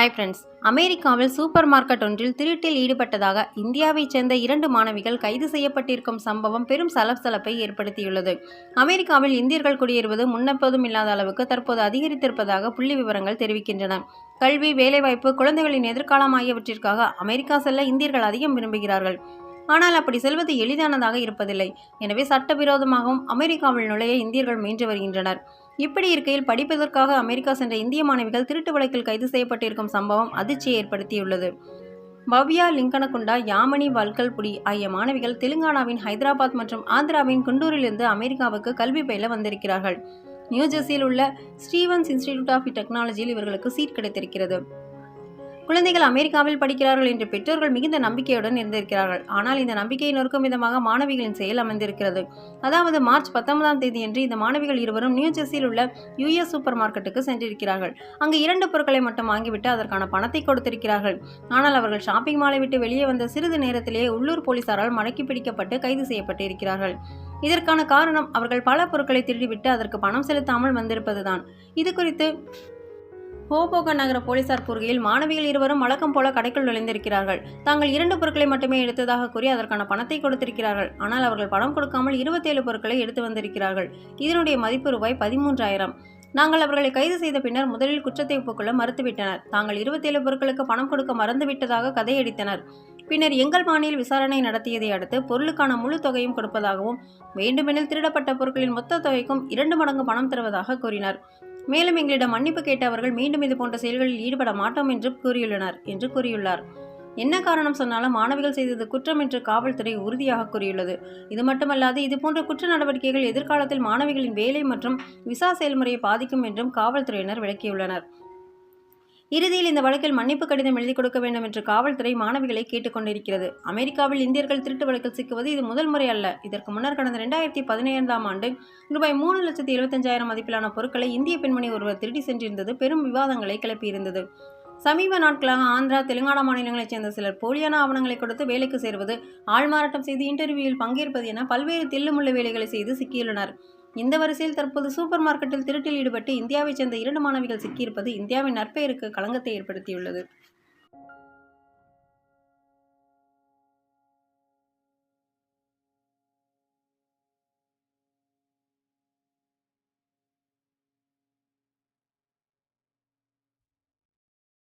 Hi friends அமெரிக்காவில் super market ஒன்றில் திருட்டில் ஈடுபட்டதாக இந்தியாவைச் சேர்ந்த இரண்டு மாணவிகள் கைது செய்யப்பட்டிருக்கும் சம்பவம் பெரும் சலசலப்பை ஏற்படுத்தியுள்ளது. அமெரிக்காவில் இந்தியர்கள் குடியேறுவது முன்னெப்போதும் இல்லாத அளவுக்கு தற்போது அதிகரித்திருப்பதாக புள்ளி விவரங்கள் தெரிவிக்கின்றன. கல்வி வேலைவாய்ப்பு குழந்தைகளின் எதிர்காலம் ஆகியவற்றிற்காக அமெரிக்கா செல்ல இந்தியர்கள் அதிகம் விரும்புகிறார்கள். ஆனால் அப்படி செல்வது எளிதானதாக இருப்பதில்லை. எனவே சட்டவிரோதமாகவும் அமெரிக்காவில் நுழைய இந்தியர்கள் முயன்று வருகின்றனர். இப்படி இருக்கையில் படிப்பதற்காக அமெரிக்கா சென்ற இந்திய மாணவிகள் திருட்டு வழக்கில் கைது செய்யப்பட்டிருக்கும் சம்பவம் அதிர்ச்சியை ஏற்படுத்தியுள்ளது. பவ்யா லிங்கனகுண்டா யாமனி வல்கல்புடி ஆகிய மாணவிகள் தெலுங்கானாவின் ஹைதராபாத் மற்றும் ஆந்திராவின் குண்டூரிலிருந்து அமெரிக்காவுக்கு கல்வி பயில வந்திருக்கிறார்கள். நியூஜெர்சியில் உள்ள ஸ்டீவன்ஸ் இன்ஸ்டிடியூட் ஆஃப் டெக்னாலஜியில் இவர்களுக்கு சீட் கிடைத்திருக்கிறது. குழந்தைகள் அமெரிக்காவில் படிக்கிறார்கள் என்று பெற்றோர்கள் மிகுந்த நம்பிக்கையுடன் இருந்திருக்கிறார்கள். ஆனால் இந்த நம்பிக்கையை நொறுக்கும் விதமாக மாணவிகளின் செயல் அமைந்திருக்கிறது. அதாவது மார்ச் பத்தொன்பதாம் தேதியன்று இந்த மாணவிகள் இருவரும் நியூ ஜெர்சியில் உள்ள யுஎஸ் சூப்பர் மார்க்கெட்டுக்கு சென்றிருக்கிறார்கள். அங்கு இரண்டு பொருட்களை மட்டும் வாங்கிவிட்டு அதற்கான பணத்தை கொடுத்திருக்கிறார்கள். ஆனால் அவர்கள் ஷாப்பிங் மாலை விட்டு வெளியே வந்த சிறிது நேரத்திலேயே உள்ளூர் போலீசாரால் மடக்கி பிடிக்கப்பட்டு கைது செய்யப்பட்டு இருக்கிறார்கள் இதற்கான காரணம் அவர்கள் பல பொருட்களை திருடிவிட்டு அதற்கு பணம் செலுத்தாமல் வந்திருப்பதுதான். இது குறித்து ஹோபோகன் நகர போலீசார் கூறுகையில் மாணவிகள் இருவரும் வழக்கம் போல கடைக்குள் நுழைந்திருக்கிறார்கள். தாங்கள் இரண்டு பொருட்களை மட்டுமே எடுத்ததாக கூறி அதற்கான பணத்தை கொடுத்திருக்கிறார்கள். ஆனால் அவர்கள் பணம் கொடுக்காமல் இருபத்தேழு பொருட்களை எடுத்து வந்திருக்கிறார்கள். இதனுடைய மதிப்பு ரூபாய் பதிமூன்றாயிரம். நாங்கள் அவர்களை கைது செய்த பின்னர் முதலில் குற்றத்தை ஒப்புக்கொள்ள மறுத்துவிட்டனர். தாங்கள் இருபத்தேழு பொருட்களுக்கு பணம் கொடுக்க மறந்துவிட்டதாக கதையடித்தனர். பின்னர் எங்கள் பாணியில் விசாரணை நடத்தியதை அடுத்து பொருளுக்கான முழு தொகையும் கொடுப்பதாகவும் வேண்டுமெனில் திருடப்பட்ட பொருட்களின் மொத்த தொகைக்கும் இரண்டு மடங்கு பணம் தருவதாக கூறினர். மேலும் எங்களிடம் மன்னிப்பு கேட்ட அவர்கள் மீண்டும் இது போன்ற செயல்களில் ஈடுபட மாட்டோம் என்று கூறியுள்ளனர் என்று கூறியுள்ளார். என்ன காரணம் சொன்னாலும் மாணவிகள் செய்தது குற்றம் என்று காவல்துறை உறுதியாக கூறியுள்ளது. இது மட்டுமல்லாது இதுபோன்ற குற்ற நடவடிக்கைகள் எதிர்காலத்தில் மாணவிகளின் வேலை மற்றும் விசா செயல்முறையை பாதிக்கும் என்றும் காவல்துறையினர் விளக்கியுள்ளனர். இறுதியில் இந்த வழக்கில் மன்னிப்பு கடிதம் எழுதி கொடுக்க வேண்டும் என்று காவல்துறை மாணவிகளை கேட்டுக்கொண்டிருக்கிறது. அமெரிக்காவில் இந்தியர்கள் திருட்டு வழக்கில் சிக்குவது இது முதல் முறை அல்ல. இதற்கு முன்னர் கடந்த ரெண்டாயிரத்தி பதினைந்தாம் ஆண்டு ரூபாய் மூணு லட்சத்தி எழுபத்தஞ்சாயிரம் மதிப்பிலான பொருட்களை இந்திய பெண்மணி ஒருவர் திருடி சென்றிருந்தது. பெரும் விவாதங்களை கிளப்பியிருந்தது. சமீப நாட்களாக ஆந்திரா தெலுங்கானா மாநிலங்களைச் சேர்ந்த சிலர் போலியான ஆவணங்களை கொடுத்து வேலைக்கு சேர்வது ஆள்மாறாட்டம் செய்து இன்டர்வியூவில் பங்கேற்பது என பல்வேறு தில்லுமுள்ள வேலைகளை செய்து சிக்கியுள்ளனர். இந்த வரிசையில் தற்போது சூப்பர் மார்க்கெட்டில் திருட்டில் ஈடுபட்டு இந்தியாவைச் சேர்ந்த இரண்டு மாணவிகள் சிக்கியிருப்பது இந்தியாவின் நற்பெயருக்கு களங்கத்தை ஏற்படுத்தியுள்ளது.